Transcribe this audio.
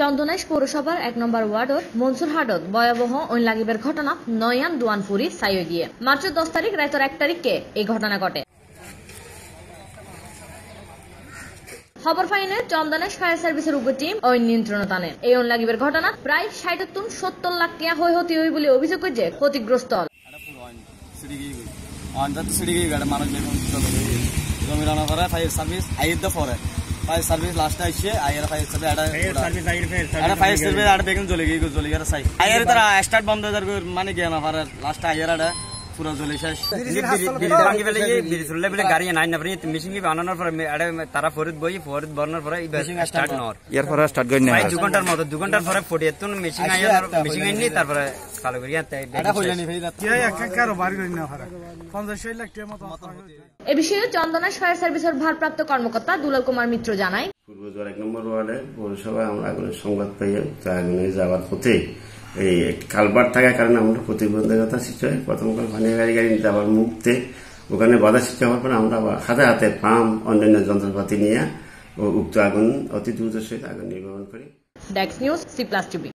চন্দনাইশ পৌরসভার এক নম্বর ওয়ার্ডর মনসুর হাটত ভয়াবহ ঐন লাগিবের ঘটনা নয়ান দুয়ানপুরি সাইয়ে গিয়ে। মার্চের দশ তারিখ রায়তর এক তারিখকে এই ঘটনা ঘটে। খবর পাইনে চন্দনেশ ফায়ার সার্ভিসের উপ টিম ওই নিয়ন্ত্রণ টানে। এই অন লাগিবের ঘটনা প্রায় ষাট তুন সত্তর লাখ টিয়া হয়ে হতে হই বলে অভিযোগ করছে ক্ষতিগ্রস্ত মানুষ জমি রান্না করে ফায়ার সার্ভিস দা পরে। ফায়ার সার্ভিস লাস্টে আইছে আইয়ার ফায়ার সার্ভিস এটা এটা ফায়ার সার্ভিস আড়া দেখুন জ্বলে গিয়ে জ্বলে গিয়ে সাই। আইয়ার তারা স্টার্ট বন্ধ দরকার মানে গিয়ে না পারে লাস্টে আইয়ের আড়ে পুরো জ্বলে শেষ। বলে গাড়ি নাই না মেশিন কি বানানোর পরে তারা ফরিদ বই ফরিদ বর্ণার পরে স্টার্ট নর। ইয়ার পরে স্টার্ট করি না ঘণ্টার মতো দু ঘণ্টার পরে ফটি এতুন মেশিন আইয়া মেশিন আইনি তারপরে কালো করিয়া এটা ভাই কারও বাড়ি করি না হারা পঞ্চাশ ষাট লাখ টাকা মতো এ বিষয়ে চন্দনাইশ ফায়ার সার্ভিসের ভারপ্রাপ্ত কর্মকর্তা দুলাল কুমার মিত্র জানায়। পূর্বজোয়ার এক নম্বর ওয়ার্ডে পৌরসভায় আমরা আগুনের সংবাদ আগুনে যাওয়ার পথে এই কালবার থাকার কারণে আমরা প্রতিবন্ধকতা সৃষ্টি হয়। প্রথমকাল পানীয় গাড়ি গাড়ি আবার মুহূর্তে ওখানে বাধা সৃষ্টি হওয়ার পরে আমরা আবার হাতে হাতে পাম্প, অন্যান্য যন্ত্রপাতি নিয়ে উক্ত আগুন অতি দ্রুত সহিত আগুন নির্গমন করি। ডেক্স নিউজ সি প্লাস টিভি